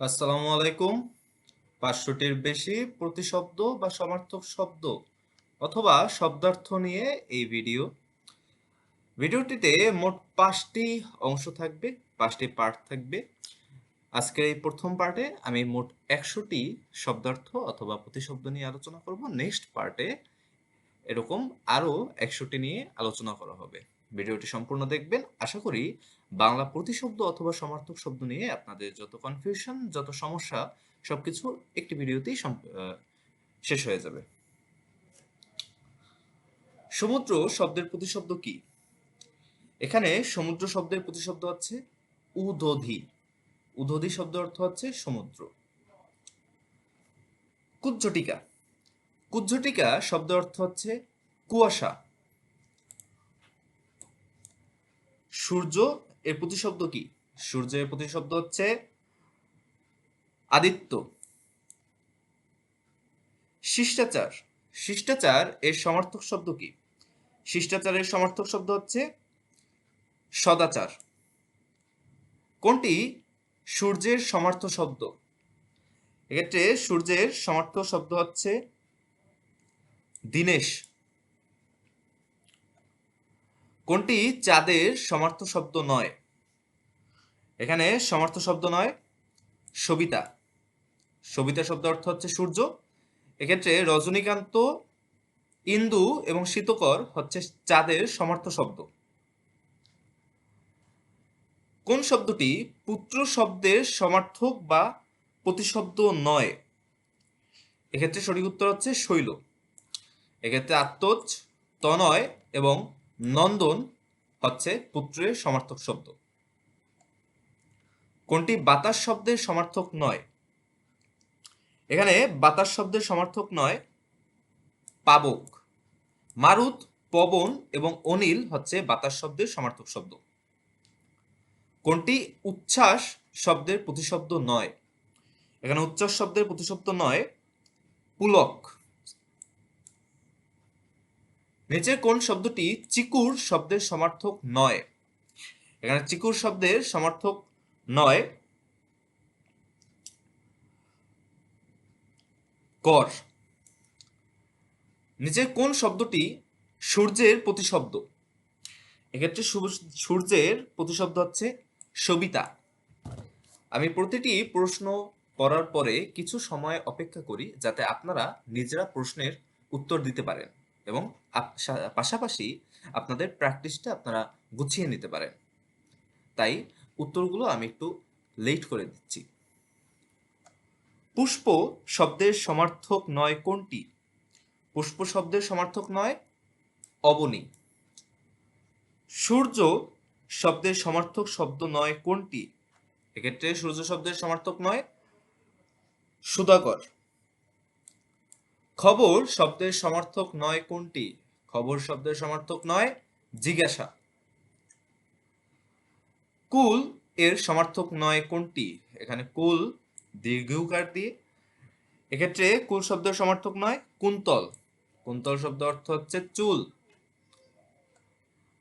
আসসালামু আলাইকুম। পাঁচশোটির বেশি প্রতিশব্দ বা সমার্থক শব্দ অথবা শব্দার্থ নিয়ে এই ভিডিও। ভিডিওটিতে মোট পাঁচটি অংশ থাকবে, পাঁচটি পার্ট থাকবে। আজকের এই প্রথম পার্টে আমি মোট একশোটি শব্দার্থ অথবা প্রতিশব্দ নিয়ে আলোচনা করব। নেক্সট পার্টে এরকম আরও একশোটি নিয়ে আলোচনা করা হবে। ভিডিওটি সম্পূর্ণ দেখবেন। আশা করি বাংলা প্রতিশব্দ অথবা সমার্থক শব্দ নিয়ে আপনাদের যত কনফিউশন যত সমস্যা, সবকিছু একটি ভিডিওতেই শেষ হয়ে যাবে। সমুদ্র শব্দের প্রতিশব্দ কি? এখানে সমুদ্র শব্দের প্রতিশব্দ হচ্ছে উদধি উদধি শব্দ অর্থ হচ্ছে সমুদ্র। কুজ্জটিকা। কুজ্জটিকা শব্দ অর্থ হচ্ছে কুয়াশা। সূর্য এর প্রতিশব্দ কি? সূর্যের প্রতিশব্দ হচ্ছে আদিত্য। শিষ্টাচার। শিষ্টাচার এর সমার্থক শব্দ কি? শিষ্টাচারের সমার্থক শব্দ হচ্ছে সদাচার। কোনটি? সূর্যের সমার্থ শব্দ। এক্ষেত্রে সূর্যের সমার্থ শব্দ হচ্ছে দিনেশ। কোনটি চাঁদের সমার্থ শব্দ নয়? এখানে সমার্থ শব্দ নয়, সবিতা। সবিতা শব্দ অর্থ হচ্ছে সূর্য। এক্ষেত্রে রজনীকান্ত, ইন্দু এবং শীতকর হচ্ছে চাঁদের সমার্থ শব্দ। কোন শব্দটি পুত্র শব্দের সমার্থক বা প্রতিশব্দ নয়? এক্ষেত্রে সঠিক উত্তর হচ্ছে শৈল। এক্ষেত্রে আত্মজ, তনয় এবং নন্দন হচ্ছে পুত্রের সমার্থক শব্দ। কোনটি বাতাস শব্দের সমার্থক নয়? এখানে বাতাস শব্দের সমার্থক নয়, পাবক। মারুত, পবন এবং অনিল হচ্ছে বাতাস শব্দের সমার্থক শব্দ। কোনটি উচ্ছ্বাস শব্দের প্রতিশব্দ নয়? এখানে উচ্ছ্বাস শব্দের প্রতিশব্দ নয়, পুলক। নিচের কোন শব্দটি চিকুর শব্দের সমার্থক নয়? এখানে চিকুর শব্দের সমার্থক নয়। কর। নিচের কোন শব্দটি সূর্যের প্রতিশব্দ? এক্ষেত্রে সূর্যের প্রতিশব্দ হচ্ছে সবিতা। আমি প্রতিটি প্রশ্ন করার পরে কিছু সময় অপেক্ষা করি যাতে আপনারা নিজেরা প্রশ্নের উত্তর দিতে পারেন। এবং পাশাপাশি আপনাদের প্র্যাকটিসটা আপনারা গুছিয়ে নিতে পারেন। তাই উত্তরগুলো আমি একটু লেট করে দিচ্ছি। পুষ্প শব্দের সমার্থক নয় কোনটি? পুষ্প শব্দের সমার্থক নয় অবনী। সূর্য শব্দের সমার্থক শব্দ নয় কোনটি? এক্ষেত্রে সূর্য শব্দের সমার্থক নয় সুধাকর খবর শব্দের সমার্থক নয় কোনটি? খবর শব্দের সমার্থক নয়, জিজ্ঞাসা। কুল এর সমার্থক নয় কোনটি? এখানে কুল দীর্ঘকার দিয়ে। এক্ষেত্রে কুল শব্দের সমার্থক নয়, কুন্তল। কুন্তল শব্দ অর্থ হচ্ছে চুল।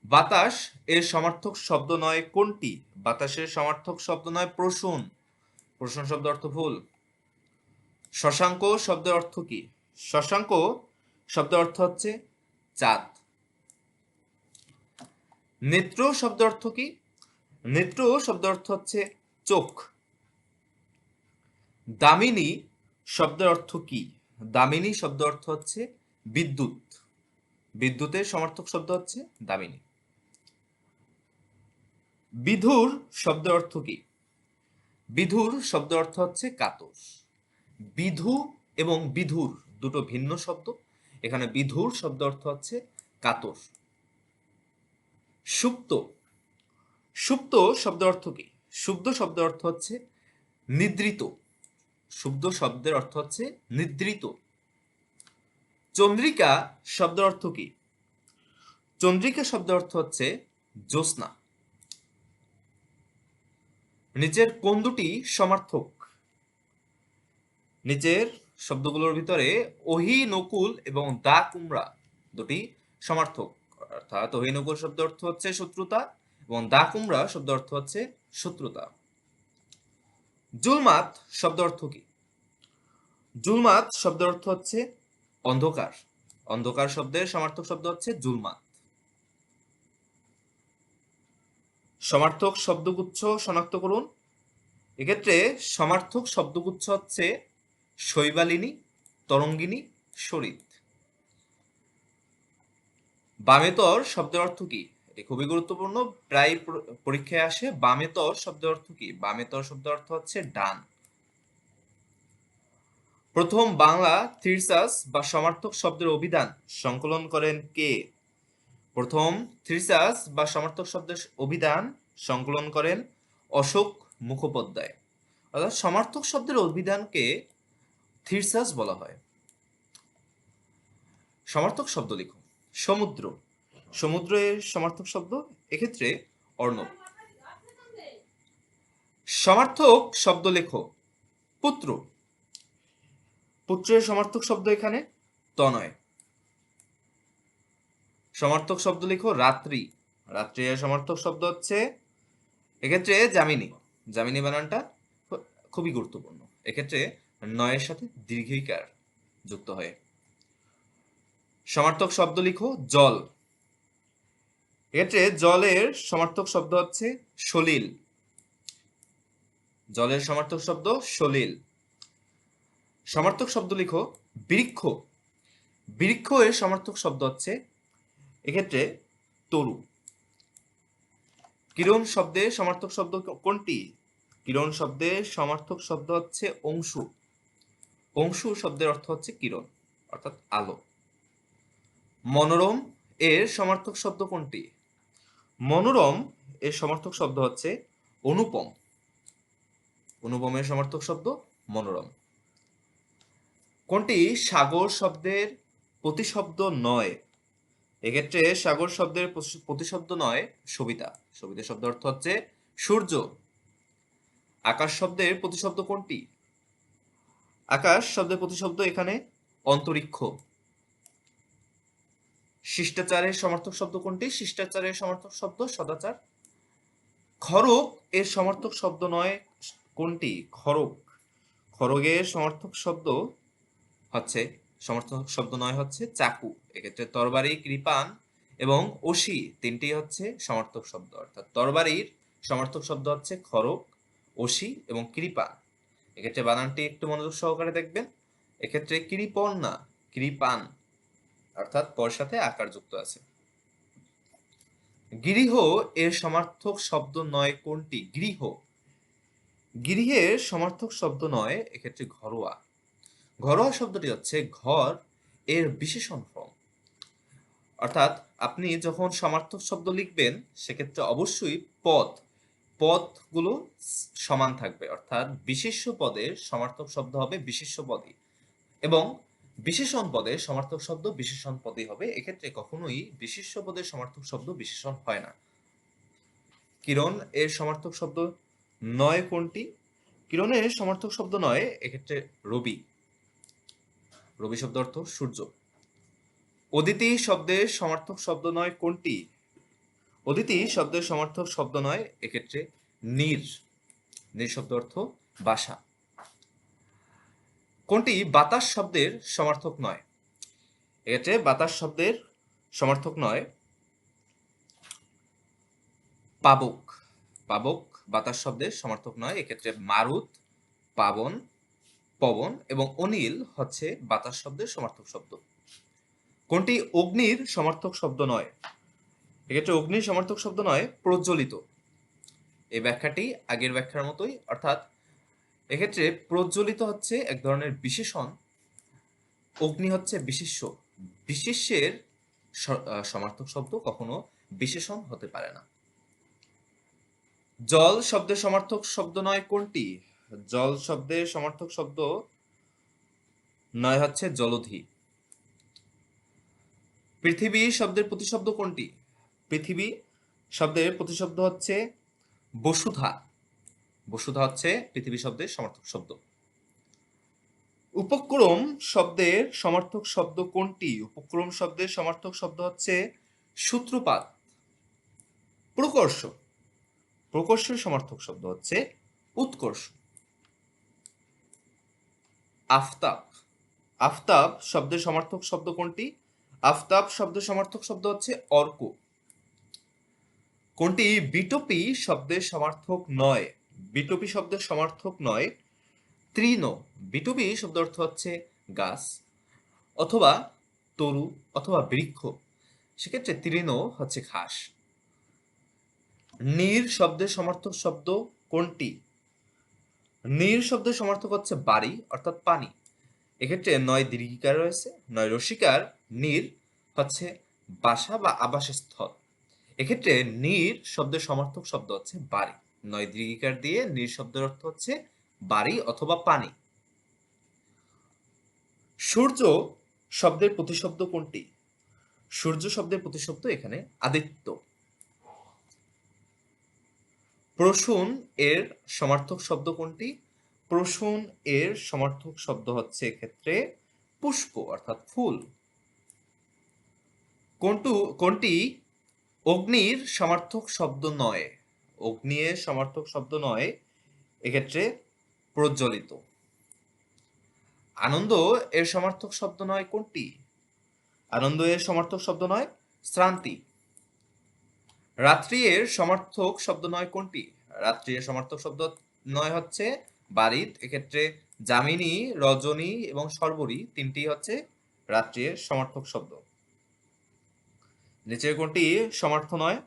বাতাস এর সমার্থক শব্দ নয় কোনটি? বাতাসের সমার্থক শব্দ নয় প্রসূন। প্রসূন শব্দ অর্থ ভুল। শশাঙ্ক শব্দের অর্থ কি? শশাঙ্ক শব্দের অর্থ হচ্ছে চাঁদ। নেত্র শব্দ অর্থ কি? নেত্র শব্দ অর্থ হচ্ছে চোখ। দামিনী শব্দের অর্থ কি? দামিনী শব্দ অর্থ হচ্ছে বিদ্যুৎ। বিদ্যুতের সমার্থক শব্দ হচ্ছে দামিনী। বিধুর শব্দের অর্থ কি? বিধুর শব্দ অর্থ হচ্ছে কাতর। বিধু এবং বিধুর দুটো ভিন্ন শব্দ। এখানে বিধুর শব্দ অর্থ হচ্ছে কাতর। সুপ্ত। সুপ্ত শব্দ অর্থ কি? সুব্ধ শব্দ অর্থ হচ্ছে নিদ্রিত। শুদ্ধ শব্দের অর্থ হচ্ছে নিদ্রিত। চন্দ্রিকা শব্দ অর্থ কি? চন্দ্রিকা শব্দ অর্থ হচ্ছে জ্যোৎস্না। নিচের কোন দুটি সমার্থক। নিচের শব্দগুলোর ভিতরে ওহি, নকুল এবং দা কুমড়া দুটি সমার্থক। অর্থাৎ ওহি, নকুল শব্দ অর্থ হচ্ছে শত্রুতা এবং দা কুমড়া শব্দ অর্থ হচ্ছে শত্রুতা। জুলমাত শব্দ অর্থ কি? জুলমাত শব্দ অর্থ হচ্ছে অন্ধকার। অন্ধকার শব্দের সমার্থক শব্দ হচ্ছে জুলমাত। সমার্থক শব্দগুচ্ছ শনাক্ত করুন। এক্ষেত্রে সমার্থক শব্দগুচ্ছ হচ্ছে শৈবালিনী, তরঙ্গিনী শরিত বামেতর শব্দের অর্থ কি? এটি খুবই গুরুত্বপূর্ণ। প্রায় পরীক্ষায় আসে বামেতর শব্দের অর্থ কি? বামেতর শব্দের অর্থ হচ্ছে ডান। প্রথম বাংলা থিরসাস বা সমার্থক শব্দের অভিধান সংকলন করেন কে? প্রথম থ্রিসাস বা সমার্থক শব্দের অভিধান সংকলন করেন অশোক মুখোপাধ্যায়। অর্থাৎ সমার্থক শব্দের অভিধানকে থিরসাস বলা হয়। সমার্থক শব্দ লিখো। সমুদ্র। সমুদ্রের সমার্থক শব্দ, এক্ষেত্রে অর্ণব সমার্থক শব্দ লেখো। পুত্র। পুত্রের সমার্থক শব্দ এখানে তনয়। সমার্থক শব্দ লিখো রাত্রি। রাত্রি এর সমার্থক শব্দ হচ্ছে, এক্ষেত্রে জামিনী জামিনী বানানটা খুবই গুরুত্বপূর্ণ। এক্ষেত্রে নয়ের সাথে দীর্ঘিকার যুক্ত হয়। সমার্থক শব্দ লিখো, জল। এক্ষেত্রে জলের সমার্থক শব্দ হচ্ছে সলিল। জলের সমার্থক শব্দ সলিল। সমার্থক শব্দ লিখো, বৃক্ষ। বৃক্ষ এর সমার্থক শব্দ হচ্ছে, এক্ষেত্রে তরু। কিরণ শব্দের সমার্থক শব্দ কোনটি? কিরণ শব্দের সমার্থক শব্দ হচ্ছে অংশু। অংশু শব্দের অর্থ হচ্ছে কিরণ, অর্থাৎ আলো। মনোরম এর সমার্থক শব্দ কোনটি? মনোরম এর সমার্থক শব্দ হচ্ছে অনুপম। অনুপমের সমার্থক শব্দ মনোরম। কোনটি? সাগর শব্দের প্রতিশব্দ নয়। এক্ষেত্রে সাগর শব্দের প্রতিশব্দ নয়, সবিতা। সবিতা শব্দ অর্থ হচ্ছে সূর্য। আকাশ শব্দের প্রতিশব্দ কোনটি? আকাশ শব্দের প্রতিশব্দ এখানে অন্তরিক্ষ। শিষ্টাচারের সমর্থক শব্দ কোনটি? শিষ্টাচারের সমর্থক শব্দ সদাচার। খড়গ এর সমর্থক শব্দ নয় কোনটি? খড়গ। খড়গের সমর্থক শব্দ হচ্ছে, সমর্থক শব্দ নয় হচ্ছে চাকু। এক্ষেত্রে তরবারি কৃপান এবং অসি তিনটি হচ্ছে সমর্থক শব্দ। অর্থাৎ তরবারির সমর্থক শব্দ হচ্ছে খড়গ অসি এবং কৃপান এক্ষেত্রে বানানটি একটু মনোযোগ সহকারে দেখবেন। এক্ষেত্রে কৃপন না কৃপান অর্থাৎ পর সাথে আকার যুক্ত আছে। গৃহ এর সমার্থক শব্দ নয় কোনটি? গৃহ। গৃহের সমার্থক শব্দ নয়, এক্ষেত্রে ঘরোয়া। ঘরোয়া শব্দটি হচ্ছে ঘর এর বিশেষণ ফর্ম। অর্থাৎ আপনি যখন সমার্থক শব্দ লিখবেন, সেক্ষেত্রে অবশ্যই পদ পদগুলো সমান থাকবে, অর্থাৎ বিশেষ্য পদের সমার্থক শব্দ হবে বিশেষ্য পদই এবং বিশেষণ পদের সমার্থক শব্দ বিশেষণ পদই হবে। এক্ষেত্রে কখনোই বিশেষ্য পদের সমার্থক শব্দ বিশেষণ হয় না। কিরণ এর সমার্থক শব্দ নয় কোনটি? কিরণের সমার্থক শব্দ নয়, এক্ষেত্রে রবি। রবি শব্দ অর্থ সূর্য। অদিতি শব্দের সমার্থক শব্দ নয় কোনটি? অদিতি শব্দের সমার্থক শব্দ নয়, এক্ষেত্রে নীর। নীর শব্দ অর্থ বাসা। কোনটি বাতাস শব্দের সমার্থক নয়? এক্ষেত্রে বাতাস শব্দের সমার্থক নয় পাবক। পাবক বাতাস শব্দের সমার্থক নয়, এক্ষেত্রে মারুত, পাবন, পবন এবং অনিল হচ্ছে বাতাস শব্দের সমার্থক শব্দ। কোনটি অগ্নির সমার্থক শব্দ নয়? এক্ষেত্রে অগ্নি সমার্থক শব্দ নয় প্রজ্বলিত। এই ব্যাখ্যাটি আগের ব্যাখ্যার মতোই অর্থাৎ এক্ষেত্রে প্রজ্বলিত হচ্ছে এক ধরনের বিশেষণ অগ্নি হচ্ছে স- আহ, সমার্থক শব্দ কখনো বিশেষণ হতে পারে না। জল শব্দের সমার্থক শব্দ নয় কোনটি? জল শব্দের সমার্থক শব্দ নয় হচ্ছে জলধি। পৃথিবী শব্দের প্রতিশব্দ কোনটি? পৃথিবী শব্দের প্রতিশব্দ হচ্ছে বসুধা। বসুধা হচ্ছে পৃথিবী শব্দের সমার্থক শব্দ। উপক্রম শব্দের সমার্থক শব্দ কোনটি? উপক্রম শব্দের সমার্থক শব্দ হচ্ছে সূত্রপাত। প্রকর্ষ। প্রকর্ষের সমার্থক শব্দ হচ্ছে উৎকর্ষ। আফতাব। আফতাব শব্দের সমার্থক শব্দ কোনটি? আফতাব শব্দের সমার্থক শব্দ হচ্ছে অর্ক। কোনটি? বিটপি শব্দের সমার্থক নয়। বিটপি শব্দের সমার্থক নয়। তৃণ বিটপি শব্দ অর্থ হচ্ছে গাছ অথবা তরু অথবা বৃক্ষ। সেক্ষেত্রে তৃণ হচ্ছে ঘাস। নীর শব্দের সমার্থক শব্দ কোনটি? নীর শব্দের সমার্থক হচ্ছে বাড়ি, অর্থাৎ পানি। এক্ষেত্রে নয় দীর্ঘিকার রয়েছে, নয় রসিকার নীর হচ্ছে বাসা বা আবাসস্থল। এক্ষেত্রে নির শব্দের সমার্থক শব্দ হচ্ছে বাড়ি। নয় দীর্ঘিকার দিয়ে নীর শব্দের অর্থ হচ্ছে বাড়ি অথবা পানি। সূর্য শব্দের প্রতিশব্দ কোনটি? সূর্য শব্দের প্রতিশব্দ এখানে আদিত্য। প্রসূন এর সমার্থক শব্দ কোনটি? প্রসূন এর সমার্থক শব্দ হচ্ছে এক্ষেত্রে পুষ্প, অর্থাৎ ফুল। কোনটু, কোনটি অগ্নির সমার্থক শব্দ নয়। অগ্নি এর সমার্থক শব্দ নয়, এক্ষেত্রে প্রজ্বলিত। আনন্দ এর সমার্থক শব্দ নয় কোনটি? আনন্দ এর সমার্থক শব্দ নয়, শ্রান্তি। রাত্রি এর সমার্থক শব্দ নয় কোনটি? রাত্রি এর সমার্থক শব্দ নয় হচ্ছে বাড়িত এক্ষেত্রে যামিনী, রজনী এবং সর্বরী তিনটি হচ্ছে রাত্রি এর সমার্থক শব্দ। নিচের কোনটি সমার্থ নয়,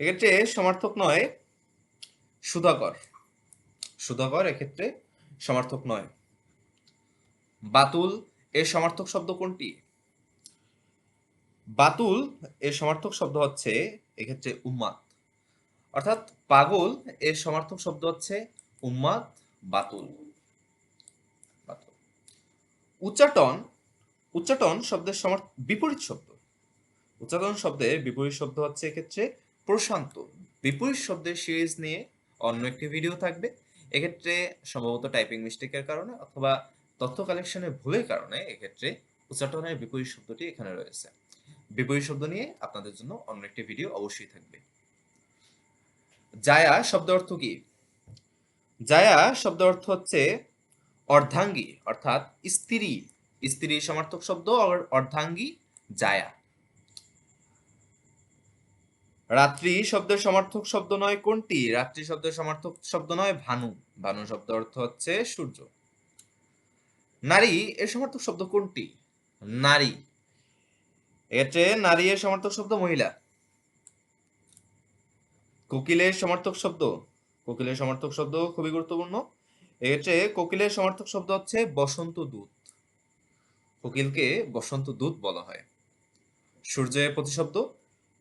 এক্ষেত্রে সমার্থক নয় সুধাকর। সুধাকর এক্ষেত্রে সমার্থক নয়। বাতুল এর সমার্থক শব্দ কোনটি? বাতুল এর সমার্থক শব্দ হচ্ছে এক্ষেত্রে উম্মাদ। অর্থাৎ পাগল এর সমার্থক শব্দ হচ্ছে উম্মাদ, বাতুল। বাতুল। উচ্চাটন উচ্চাটন শব্দের সমার্থ বিপরীত শব্দ। উচ্চাটন শব্দের বিপরীত শব্দ হচ্ছে এক্ষেত্রে প্রশান্ত। বিপরীত শব্দের সিরিজ নিয়ে অন্য একটি ভিডিও থাকবে। এক্ষেত্রে সম্ভবত টাইপিং মিস্টেকের কারণে অথবা তথ্য কালেকশনের ভুলের কারণে এক্ষেত্রে উচ্চাটনের বিপরীত শব্দটি এখানে রয়েছে। বিপরীত শব্দ নিয়ে আপনাদের জন্য অন্য একটি ভিডিও অবশ্যই থাকবে। জায়া শব্দ অর্থ কি? জায়া শব্দ অর্থ হচ্ছে অর্ধাঙ্গী, অর্থাৎ স্ত্রী। স্ত্রী সমার্থক শব্দ অর্ধাঙ্গী, জায়া। রাত্রি শব্দের সমার্থক শব্দ নয় কোনটি? রাত্রি শব্দের সমার্থক শব্দ নয় ভানু। ভানু শব্দ অর্থ হচ্ছে সূর্য। নারী এর সমার্থক শব্দ কোনটি? নারী। এতে নারী এর সমার্থক শব্দ মহিলা। কোকিলের সমার্থক শব্দ। কোকিলের সমার্থক শব্দ খুবই গুরুত্বপূর্ণ। এক্ষেত্রে কোকিলের সমার্থক শব্দ হচ্ছে বসন্ত দূত। কোকিলকে বসন্ত দূত বলা হয়। সূর্যের প্রতিশব্দ।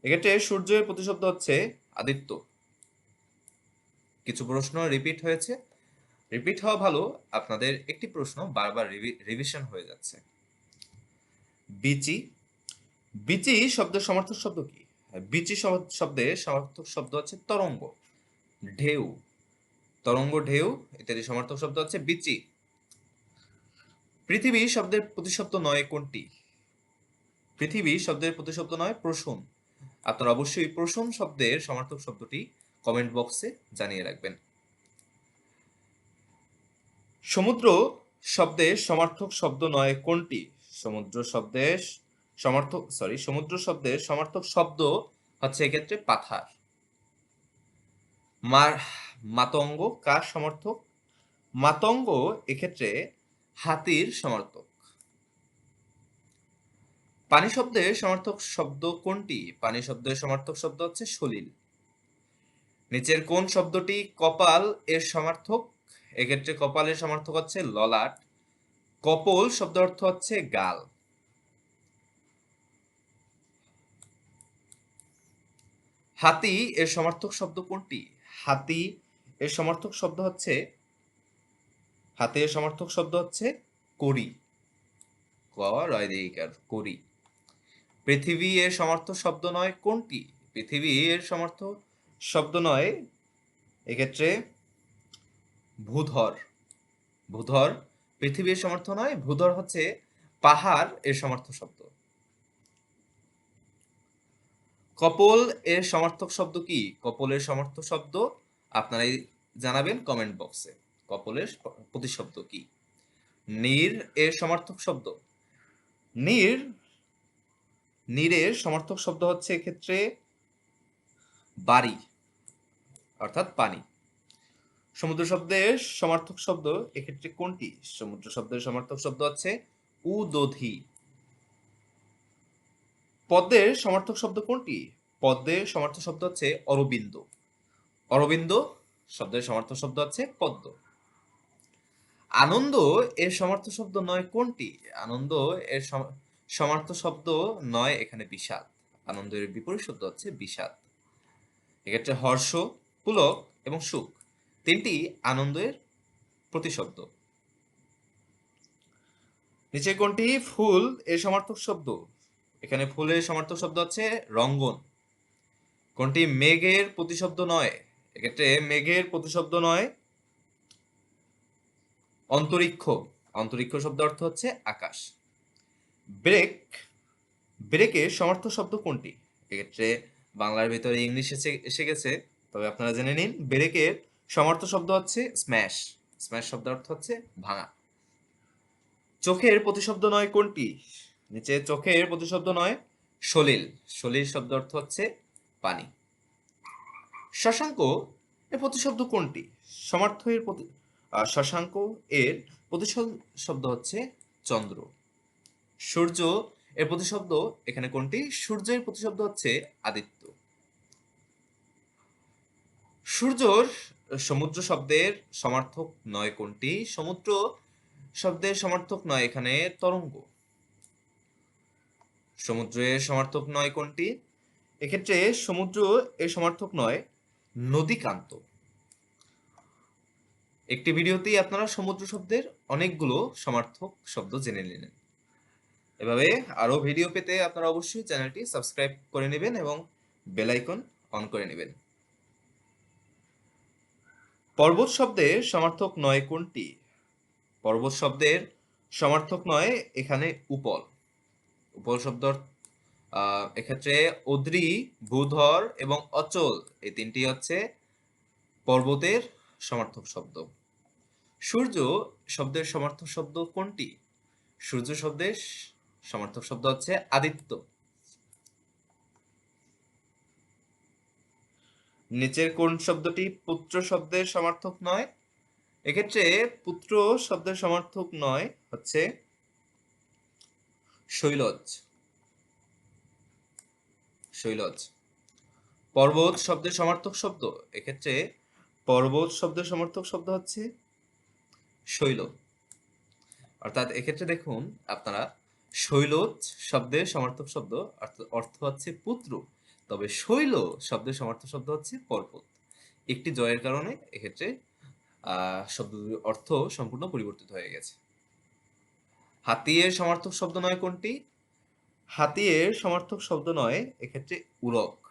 এক্ষেত্রে সূর্যের প্রতিশব্দ হচ্ছে আদিত্য। কিছু প্রশ্ন রিপিট হয়েছে। রিপিট হওয়া ভালো, আপনাদের একটি প্রশ্ন বারবার রিভিশন হয়ে যাচ্ছে। বিচি। বিচি শব্দের সমর্থক শব্দ কি? বিচি শব্দের সমার্থক শব্দ হচ্ছে তরঙ্গ। ঢেউ। তরঙ্গ, ঢেউ, ইত্যাদি সমর্থক শব্দ হচ্ছে বিচি। পৃথিবী শব্দের প্রতিশব্দ নয় কোনটি? পৃথিবী শব্দের প্রতিশব্দ নয় প্রসূন। আপনারা অবশ্যই প্রসূন শব্দের সমার্থক শব্দটি কমেন্ট বক্সে জানিয়ে রাখবেন। সমুদ্র শব্দের সমার্থক শব্দ নয়, কোনটি? সমুদ্র শব্দের সমার্থক সরি সমুদ্র শব্দের সমার্থক শব্দ হচ্ছে এক্ষেত্রে পাথার। মার, মাতঙ্গ কার সমর্থক? মাতঙ্গ এক্ষেত্রে হাতির সমর্থক। পানি শব্দের সমর্থক শব্দ কোনটি? পানি শব্দের সমর্থক শব্দ হচ্ছে সলিল। নিচের কোন শব্দটি কপাল এর সমর্থক? এক্ষেত্রে কপালের সমর্থক হচ্ছে ললাট। কপল শব্দ অর্থ হচ্ছে গাল। হাতি এর সমর্থক শব্দ কোনটি? হাতি এর সমর্থক শব্দ হচ্ছে, হাতি এর সমর্থক শব্দ হচ্ছে করি ক, রয় করি পৃথিবী এর সমর্থক শব্দ নয় কোনটি? পৃথিবী এর সমর্থক শব্দ নয় এক্ষেত্রে ভূধর। ভূধর পৃথিবীর সমর্থ নয়, ভূধর হচ্ছে পাহাড় এর সমর্থ শব্দ। কপল এর সমর্থক শব্দ কি? কপলের সমর্থক শব্দ আপনারাই জানাবেন কমেন্ট বক্সে কপলের প্রতিশব্দ কি? নির এর সমার্থক শব্দ। নির নিরের সমার্থক শব্দ হচ্ছে এক্ষেত্রে বাড়ি, অর্থাৎ পানি। সমুদ্র শব্দের সমার্থক শব্দ এক্ষেত্রে কোনটি? সমুদ্র শব্দের সমার্থক শব্দ হচ্ছে উদধি। পদ্মের সমার্থক শব্দ কোনটি? পদ্মের সমার্থক শব্দ হচ্ছে অরবিন্দ। অরবিন্দ শব্দের সমার্থক শব্দ হচ্ছে পদ্ম। আনন্দ এর সমার্থক শব্দ নয় কোনটি? আনন্দ এর সম- সমার্থক শব্দ নয়, এখানে বিষাদ। আনন্দের বিপরীত শব্দ হচ্ছে বিষাদ। এক্ষেত্রে হর্ষ, পুলক এবং সুখ, তিনটি আনন্দের প্রতিশব্দ। নিচে কোনটি? ফুল এর সমার্থক শব্দ। এখানে ফুলের সমার্থক শব্দ হচ্ছে রঙ্গন। কোনটি? মেঘের প্রতিশব্দ নয়। এক্ষেত্রে মেঘের প্রতিশব্দ নয়, অন্তরিক্ষ। অন্তরিক্ষ শব্দ অর্থ হচ্ছে আকাশ। ব্রেক ব্রেকের সমর্থ শব্দ কোনটি? এক্ষেত্রে বাংলার ভিতরে ইংলিশ এসে এসে গেছে, তবে আপনারা জেনে নিন, ব্রেকের সমর্থ শব্দ হচ্ছে স্ম্যাশ। স্ম্যাশ শব্দ অর্থ হচ্ছে ভাঙা। চোখের প্রতিশব্দ নয় কোনটি? নিচে চোখের প্রতিশব্দ নয়, সলিল। সলিল শব্দ অর্থ হচ্ছে পানি। শশাঙ্ক এর প্রতিশব্দ কোনটি? সমার্থ এর প্রতি শশাঙ্ক এর প্রতিশব্দ শব্দ হচ্ছে চন্দ্র। সূর্য এর প্রতিশব্দ, এখানে কোনটি? সূর্যের প্রতিশব্দ হচ্ছে আদিত্য। সূর্যর সমুদ্র শব্দের সমার্থক নয় কোনটি? সমুদ্র শব্দের সমার্থক নয়, এখানে তরঙ্গ। সমুদ্রের সমার্থক নয় কোনটি? এক্ষেত্রে সমুদ্র এর সমার্থক নয়, নদীকান্ত। একটি ভিডিওতেই আপনারা সমুদ্র শব্দের অনেকগুলো সমার্থক শব্দ জেনে নিলেন। এভাবে আরও ভিডিও পেতে আপনারা অবশ্যই চ্যানেলটি সাবস্ক্রাইব করে নেবেন এবং বেলাইকন অন করে নেবেন। পর্বত শব্দের সমার্থক নয় কোনটি? পর্বত শব্দের সমার্থক নয় এখানে উপল। উপল শব্দ এক্ষেত্রে অদ্রি, ভূধর এবং অচল এই তিনটি হচ্ছে পর্বতের সমার্থক শব্দ। সূর্য শব্দের সমার্থক শব্দ কোনটি? সূর্য শব্দের সমার্থক শব্দ হচ্ছে আদিত্য। নিচের কোন শব্দটি পুত্র শব্দের সমার্থক নয়? এক্ষেত্রে পুত্র শব্দের সমার্থক নয়, হচ্ছে শৈলজ। শৈলজ। পর্বত শব্দের সমার্থক শব্দ, এক্ষেত্রে পর্বত শব্দের সমার্থক শব্দ হচ্ছে শৈল। অর্থাৎ এক্ষেত্রে দেখুন, আপনারা শৈলজ শব্দের সমার্থক শব্দ, অর্থ- হচ্ছে পুত্র। তবে শৈল শব্দের সমার্থক শব্দ হচ্ছে পর্বত। একটি জয়ের কারণে এক্ষেত্রে শব্দটির অর্থ সম্পূর্ণ পরিবর্তিত হয়ে গেছে। হাতিয়ের সমার্থক শব্দ নয় কোনটি? হাতিয়ের সমার্থক শব্দ নয়, এক্ষেত্রে উরক।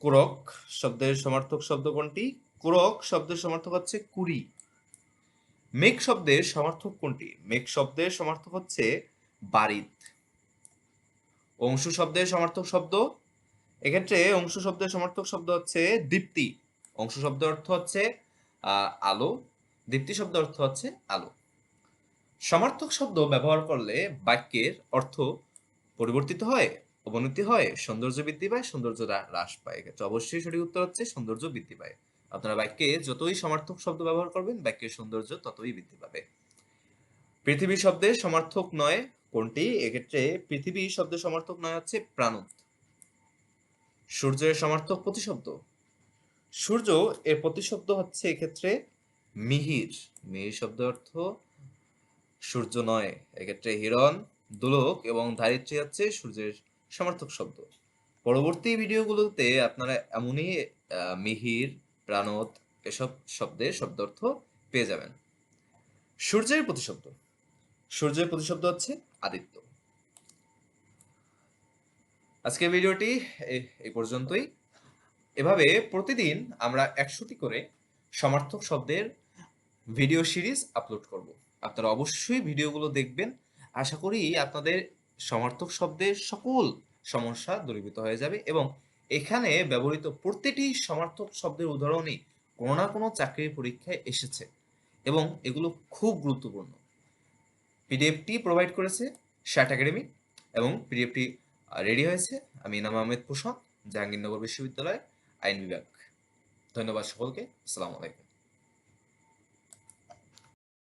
কুরক শব্দের সমার্থক শব্দ কোনটি? কুরক শব্দের সমার্থক হচ্ছে কুড়ি। মেঘ শব্দের সমার্থক কোনটি? মেঘ শব্দের সমার্থক হচ্ছে বারিদ অংশু শব্দের সমার্থক শব্দ। এক্ষেত্রে অংশু শব্দের সমার্থক শব্দ হচ্ছে দীপ্তি। অংশু শব্দের অর্থ হচ্ছে আলো। দীপ্তি শব্দ অর্থ হচ্ছে আলো। সমার্থক শব্দ ব্যবহার করলে বাক্যের অর্থ পরিবর্তিত হয়, অবনতি হয়, সৌন্দর্য বৃদ্ধি পায় সৌন্দর্য হ্রাস পায়। এক্ষেত্রে অবশ্যই সঠিক উত্তর হচ্ছে সৌন্দর্য বৃদ্ধি পায়। আপনারা বাক্যে যতই সমার্থক শব্দ ব্যবহার করবেন, বাক্যের সৌন্দর্য ততই বৃদ্ধি পাবে। পৃথিবী শব্দের সমার্থক নয় কোনটি? এক্ষেত্রে পৃথিবী শব্দের সমার্থক নয় হচ্ছে প্রাণত সূর্যের সমার্থক প্রতিশব্দ। সূর্য এর প্রতিশব্দ হচ্ছে এক্ষেত্রে মিহির। মিহির শব্দ অর্থ সূর্য নয়। এক্ষেত্রে হিরণ, দোলক এবং ধারিত্রী হচ্ছে সূর্যের সমার্থক শব্দ। পরবর্তী ভিডিওগুলোতে আপনারা এমনই মিহির প্রাণত এসব শব্দের শব্দার্থ পেয়ে যাবেন। সূর্যের প্রতিশব্দ। সূর্যের প্রতিশব্দ হচ্ছে আদিত্য। আজকের ভিডিওটি এই পর্যন্তই। এভাবে প্রতিদিন আমরা একশোটি করে সমার্থক শব্দের ভিডিও সিরিজ আপলোড করব। আপনারা অবশ্যই ভিডিওগুলো দেখবেন। আশা করি আপনাদের সমার্থক শব্দের সকল সমস্যা দূরীভূত হয়ে যাবে এবং এখানে ব্যবহৃত প্রতিটি সমার্থক শব্দের উদাহরণই কোনো না কোনো চাকরির পরীক্ষায় এসেছে এবং এগুলো খুব গুরুত্বপূর্ণ। পিডিএফটি প্রোভাইড করেছে শ্যাট একাডেমি এবং পিডিএফটি রেডি হয়েছে আমি ইনাম আহমেদ পোষণ জাহাঙ্গীরনগর বিশ্ববিদ্যালয়, আইন বিভাগ। ধন্যবাদ সকলকে। আসসালামু আলাইকুম।